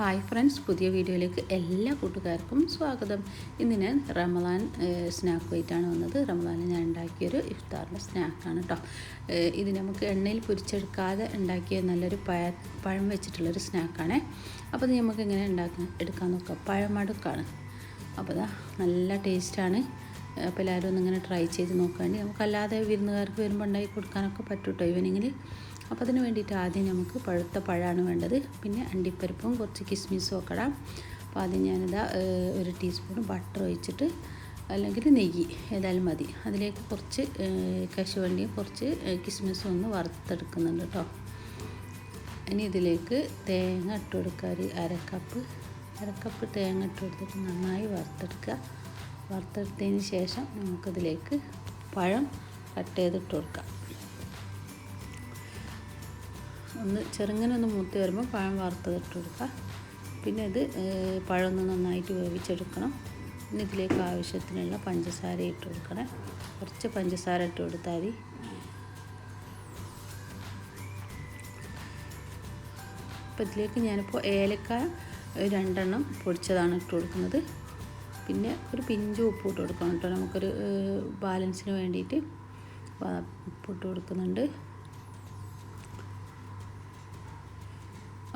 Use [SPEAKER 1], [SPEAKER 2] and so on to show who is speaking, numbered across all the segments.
[SPEAKER 1] Hi friends പുതിയ വീഡിയോയിലേക്ക് എല്ലാ കൂട്ടുകാർക്കും സ്വാഗതം. ഇന്ന് ഞാൻ റമലാൻ സ്നാക്ക് ആയിട്ടാണ് വന്നത്. റമലാനിൽ ഞാൻ ഉണ്ടാക്കിയൊരു ഇഫ്താറിന്റെ സ്നാക്കാണ് കേട്ടോ ഇത് നമുക്ക് എണ്ണയിൽ പൊരിച്ചെടുക്കാതെ ഉണ്ടാക്കിയ നല്ലൊരു പഴ പഴം വെച്ചിട്ടുള്ളൊരു സ്നാക്കാണ്. അപ്പോൾ ഇത് നമുക്ക് എങ്ങനെ ഉണ്ടാക്കാൻ എടുക്കാൻ നോക്കാം. പഴമടുക്കാണ്. അപ്പോൾ ഇതാ നല്ല ടേസ്റ്റാണ്. അപ്പോൾ എല്ലാവരും ഒന്നിങ്ങനെ ട്രൈ ചെയ്ത് നോക്കാണ്ട് നമുക്കല്ലാതെ വിരുന്നുകാർക്ക് വരുമ്പോൾ ഉണ്ടാക്കി കൊടുക്കാനൊക്കെ പറ്റും കേട്ടോ ഈവനിങ്ങിൽ അപ്പോൾ അതിന് വേണ്ടിയിട്ട് ആദ്യം നമുക്ക് പഴുത്ത പഴമാണ് വേണ്ടത്. പിന്നെ അണ്ടിപ്പരിപ്പും കുറച്ച് കിസ്മിസും ഒക്കെ ഇടാം. അപ്പോൾ ആദ്യം ഞാനിതാ ഒരു ടീസ്പൂൺ ബട്ടർ ഒഴിച്ചിട്ട് അല്ലെങ്കിൽ നെയ്യ് ഏതായാലും മതി. അതിലേക്ക് കുറച്ച് കശുവണ്ടിയും കുറച്ച് കിസ്മിസും ഒന്ന് വറുത്തെടുക്കുന്നുണ്ട് കേട്ടോ. ഇനി ഇതിലേക്ക് തേങ്ങ ഇട്ട് കൊടുക്കുക. ഒരു അരക്കപ്പ് അരക്കപ്പ് തേങ്ങ ഇട്ട് കൊടുത്തിട്ട് നന്നായി വറുത്തെടുക്കുക. വറുത്തെടുത്തതിന് ശേഷം നമുക്കതിലേക്ക് പഴം കട്ട് ചെയ്തിട്ട് കൊടുക്കാം. ഒന്ന് ചെറുങ്ങനെ ഒന്ന് മൂത്ത് വരുമ്പോൾ പഴം വറുത്തതിട്ട് കൊടുക്കുക പിന്നെ ഇത് പഴം ഒന്ന് നന്നായിട്ട് വേവിച്ചെടുക്കണം. പിന്നെ ഇതിലേക്ക് ആവശ്യത്തിനുള്ള പഞ്ചസാര ഇട്ട് കൊടുക്കണം. കുറച്ച് പഞ്ചസാര ഇട്ട് കൊടുത്താൽ മതി. അപ്പോൾ ഇതിലേക്ക് ഞാനിപ്പോൾ ഏലക്ക രണ്ടെണ്ണം പൊടിച്ചതാണ് ഇട്ട് കൊടുക്കുന്നത്. പിന്നെ ഒരു പിഞ്ച് ഉപ്പ് ഇട്ട് കൊടുക്കണം കേട്ടോ. നമുക്കൊരു ബാലൻസിന് വേണ്ടിയിട്ട് ഉപ്പ് ഇട്ട് കൊടുക്കുന്നുണ്ട്.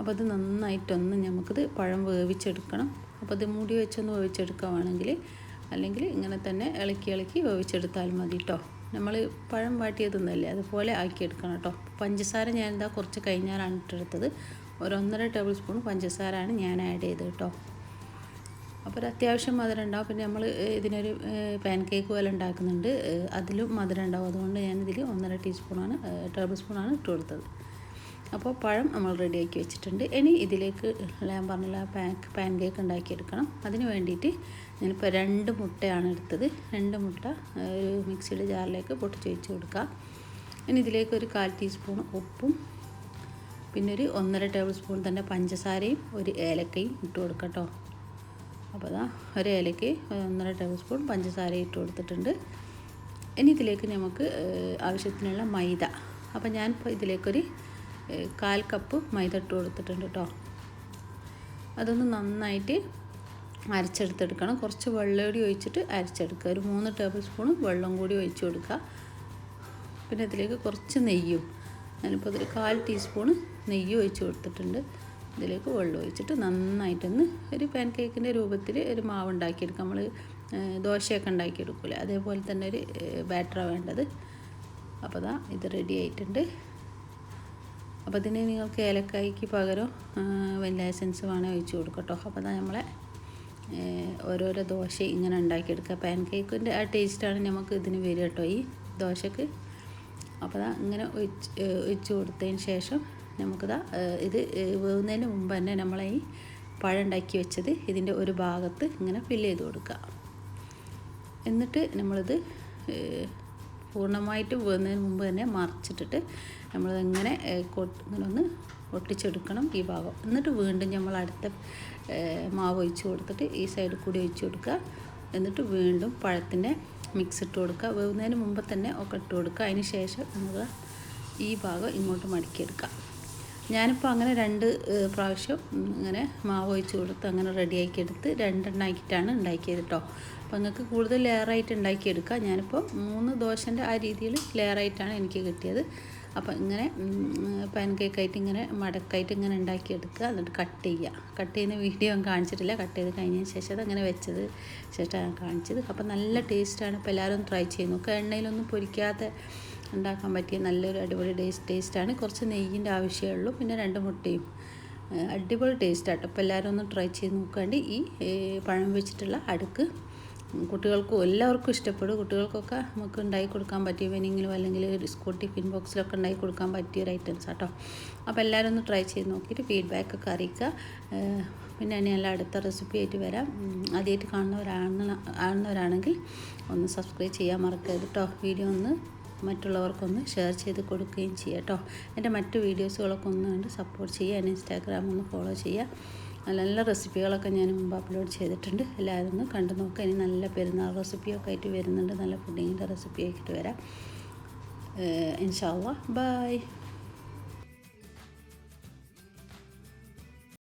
[SPEAKER 1] അപ്പോൾ അത് നന്നായിട്ടൊന്ന് നമുക്കത് പഴം വേവിച്ചെടുക്കണം. അപ്പോൾ അത് മൂടി വെച്ചൊന്ന് വേവിച്ചെടുക്കുകയാണെങ്കിൽ അല്ലെങ്കിൽ ഇങ്ങനെ തന്നെ ഇളക്കി ഇളക്കി വേവിച്ചെടുത്താൽ മതി കേട്ടോ നമ്മൾ പഴം വാട്ടിയതൊന്നല്ലേ അതുപോലെ ആക്കിയെടുക്കണം കേട്ടോ പഞ്ചസാര ഞാൻ എന്താ കുറച്ച് കഴിഞ്ഞാലാണ് ഇട്ടെടുത്തത്. ഒരു ഒന്നര ടേബിൾ സ്പൂൺ പഞ്ചസാരയാണ് ഞാൻ ആഡ് ചെയ്തത് കേട്ടോ അപ്പോൾ ഒരു അത്യാവശ്യം മധുരം ഉണ്ടാവും. പിന്നെ നമ്മൾ ഇതിനൊരു പാൻ കേക്ക് പോലെ ഉണ്ടാക്കുന്നുണ്ട്. അതിലും മധുരം ഉണ്ടാവും. അതുകൊണ്ട് ഞാനിതിൽ ഒന്നര ടീസ്പൂണാണ് ടേബിൾ സ്പൂണാണ് ഇട്ട് കൊടുത്തത് അപ്പോൾ പഴം നമ്മൾ റെഡിയാക്കി വെച്ചിട്ടുണ്ട്. ഇനി ഇതിലേക്ക് ഞാൻ പറഞ്ഞില്ല പാൻ പാൻ കേക്ക് ഉണ്ടാക്കിയെടുക്കണം. അതിന് വേണ്ടിയിട്ട് ഞാനിപ്പോൾ രണ്ട് മുട്ടയാണ് എടുത്തത്. രണ്ട് മുട്ട ഒരു മിക്സിയുടെ ജാറിലേക്ക് പൊട്ടിച്ച് വെച്ച് കൊടുക്കുക. ഇനി ഇതിലേക്ക് ഒരു കാൽ ടീസ്പൂൺ ഉപ്പും പിന്നെ ഒരു ഒന്നര ടേബിൾ സ്പൂൺ തന്നെ പഞ്ചസാരയും ഒരു ഏലക്കയും ഇട്ട് കൊടുക്കട്ടോ അപ്പോൾ അതാ ഒരു ഏലക്കയും ഒന്നര ടേബിൾ സ്പൂൺ പഞ്ചസാരയും ഇട്ട് കൊടുത്തിട്ടുണ്ട്. ഇനി ഇതിലേക്ക് നമുക്ക് ആവശ്യത്തിനുള്ള മൈദ. അപ്പോൾ ഞാനിപ്പോൾ ഇതിലേക്കൊരു കാൽ കപ്പ് മൈദ ഇട്ട് കൊടുത്തിട്ടുണ്ട് കേട്ടോ അതൊന്ന് നന്നായിട്ട് അരച്ചെടുത്തെടുക്കണം. കുറച്ച് വെള്ളം കൂടി ഒഴിച്ചിട്ട് അരച്ചെടുക്കുക. ഒരു മൂന്ന് ടേബിൾ സ്പൂൺ വെള്ളം കൂടി ഒഴിച്ച് കൊടുക്കുക. പിന്നെ ഇതിലേക്ക് കുറച്ച് നെയ്യും. ഞാനിപ്പോൾ ഇതിൽ കാൽ ടീസ്പൂൺ നെയ്യ് ഒഴിച്ച് കൊടുത്തിട്ടുണ്ട്. ഇതിലേക്ക് വെള്ളം ഒഴിച്ചിട്ട് നന്നായിട്ടൊന്ന് ഒരു പാൻ കേക്കിന്റെ രൂപത്തിൽ ഒരു മാവ് ഉണ്ടാക്കിയെടുക്കുക നമ്മൾ ദോശയൊക്കെ ഉണ്ടാക്കിയെടുക്കില്ലേ അതേപോലെ തന്നെ ഒരു ബാറ്ററാണ് വേണ്ടത്. അപ്പോൾ ദാ ഇത് റെഡി ആയിട്ടുണ്ട്. അപ്പോൾ ഇതിന് നിങ്ങൾക്ക് ഏലക്കായ്ക്ക് പകരം വെല്ല എസൻസ് വേണേൽ ഒഴിച്ച് കൊടുക്കട്ടോ. അപ്പോൾ അതാ നമ്മളെ ഓരോരോ ദോശ ഇങ്ങനെ ഉണ്ടാക്കിയെടുക്കുക. പാൻ കേക്കിന്റെ ആ ടേസ്റ്റാണ് നമുക്ക് ഇതിന് വരിക കേട്ടോ ഈ ദോശക്ക്. അപ്പോൾ അതാ ഇങ്ങനെ ഒഴിച്ച് ഒഴിച്ച് കൊടുത്തതിന് ശേഷം നമുക്കിതാ ഇത് വേവുന്നതിന് മുമ്പ് തന്നെ നമ്മളെ ഈ പഴം ഉണ്ടാക്കി വെച്ചത് ഇതിന്റെ ഒരു ഭാഗത്ത് ഇങ്ങനെ ഫില്ല് ചെയ്ത് കൊടുക്കുക. എന്നിട്ട് നമ്മളിത് പൂർണമായിട്ട് വേവുന്നതിന് മുമ്പ് തന്നെ മറിച്ചിട്ടിട്ട് നമ്മളിങ്ങനെ ഇങ്ങനെ ഒന്ന് ഒട്ടിച്ചെടുക്കണം ഈ ഭാഗം. എന്നിട്ട് വീണ്ടും നമ്മൾ അടുത്ത മാവ് ഒഴിച്ച് കൊടുത്തിട്ട് ഈ സൈഡിൽ കൂടി ഒഴിച്ച് കൊടുക്കുക. എന്നിട്ട് വീണ്ടും പഴത്തിന്റെ മിക്സ് ഇട്ട് കൊടുക്കുക. വേവുന്നതിന് മുമ്പ് തന്നെ ഒക്കെ ഇട്ട് കൊടുക്കുക. അതിന് ശേഷം നമ്മൾ ഈ ഭാഗം ഇങ്ങോട്ട് മടക്കിയെടുക്കുക. ഞാനിപ്പോൾ അങ്ങനെ രണ്ട് പ്രാവശ്യം ഇങ്ങനെ മാവ് ഒഴിച്ച് കൊടുത്ത് അങ്ങനെ റെഡിയാക്കി എടുത്ത് രണ്ടെണ്ണാക്കിയിട്ടാണ് ഉണ്ടാക്കിയത് കേട്ടോ അപ്പോൾ നിങ്ങൾക്ക് കൂടുതൽ ലെയറായിട്ട് ഉണ്ടാക്കിയെടുക്കുക ഞാനിപ്പോൾ മൂന്ന് ദോശന്റെ ആ രീതിയിൽ ലെയറായിട്ടാണ് എനിക്ക് കിട്ടിയത്. അപ്പോൾ ഇങ്ങനെ പാൻ കേക്കായിട്ട് ഇങ്ങനെ മടക്കായിട്ട് ഇങ്ങനെ ഉണ്ടാക്കിയെടുക്കുക എന്നിട്ട് കട്ട് ചെയ്യുക. കട്ട് ചെയ്യുന്ന വീഡിയോ ഞാൻ കാണിച്ചിട്ടില്ല. കട്ട് ചെയ്ത് കഴിഞ്ഞതിന് ശേഷം അത് അങ്ങനെ വെച്ചത്. ശേഷം കാണിച്ചത്. അപ്പോൾ നല്ല ടേസ്റ്റാണ് ഇപ്പോൾ എല്ലാവരും ട്രൈ ചെയ്യുന്നു എണ്ണയിലൊന്നും പൊരിക്കാതെ ഉണ്ടാക്കാൻ പറ്റിയ നല്ലൊരു അടിപൊളി ടേസ്റ്റ് ടേസ്റ്റാണ് കുറച്ച് നെയ്യിന്റെ ആവശ്യമേ ഉള്ളൂ. പിന്നെ രണ്ട് മുട്ടയും. അടിപൊളി ടേസ്റ്റാട്ടോ അപ്പോൾ എല്ലാവരും ഒന്ന് ട്രൈ ചെയ്ത് നോക്കാണ്ട് ഈ പഴം വെച്ചിട്ടുള്ള അടുക്ക് കുട്ടികൾക്കും എല്ലാവർക്കും ഇഷ്ടപ്പെടും. കുട്ടികൾക്കൊക്കെ നമുക്ക് ഉണ്ടാക്കി കൊടുക്കാൻ പറ്റിയ വെനിങ്ങിലും അല്ലെങ്കിൽ സ്കൂൾ ടിഫിൻ ബോക്സിലൊക്കെ ഉണ്ടാക്കി കൊടുക്കാൻ പറ്റിയ ഒരു ഐറ്റംസ് ആട്ടോ. അപ്പോൾ എല്ലാവരും ഒന്ന് ട്രൈ ചെയ്ത് നോക്കിയിട്ട് ഫീഡ്ബാക്കൊക്കെ അറിയിക്കുക. പിന്നെ ഞാൻ അടുത്ത റെസിപ്പി ആയിട്ട് വരാം. ആദ്യമായിട്ട് കാണുന്നവരാണ് കാണുന്നവരാണെങ്കിൽ ഒന്ന് സബ്സ്ക്രൈബ് ചെയ്യാൻ മറക്കരുത് കേട്ടോ വീഡിയോ ഒന്ന് മറ്റുള്ളവർക്കൊന്ന് ഷെയർ ചെയ്ത് കൊടുക്കുകയും ചെയ്യുക കേട്ടോ എന്റെ മറ്റു വീഡിയോസുകളൊക്കെ ഒന്ന് കണ്ട് സപ്പോർട്ട് ചെയ്യുക. എന്നെ ഇൻസ്റ്റാഗ്രാം ഒന്ന് ഫോളോ ചെയ്യുക. നല്ല നല്ല റെസിപ്പികളൊക്കെ ഞാൻ മുമ്പ് അപ്ലോഡ് ചെയ്തിട്ടുണ്ട്. എല്ലാവരും ഒന്ന് കണ്ടു നോക്കുക ഇനി നല്ല പെരുന്നാൾ റെസിപ്പിയൊക്കെ ആയിട്ട് വരുന്നുണ്ട്. നല്ല ഫുഡിങ്ങിന്റെ റെസിപ്പി ആയിട്ട് വരാം. ഇൻഷാല്ല ബൈ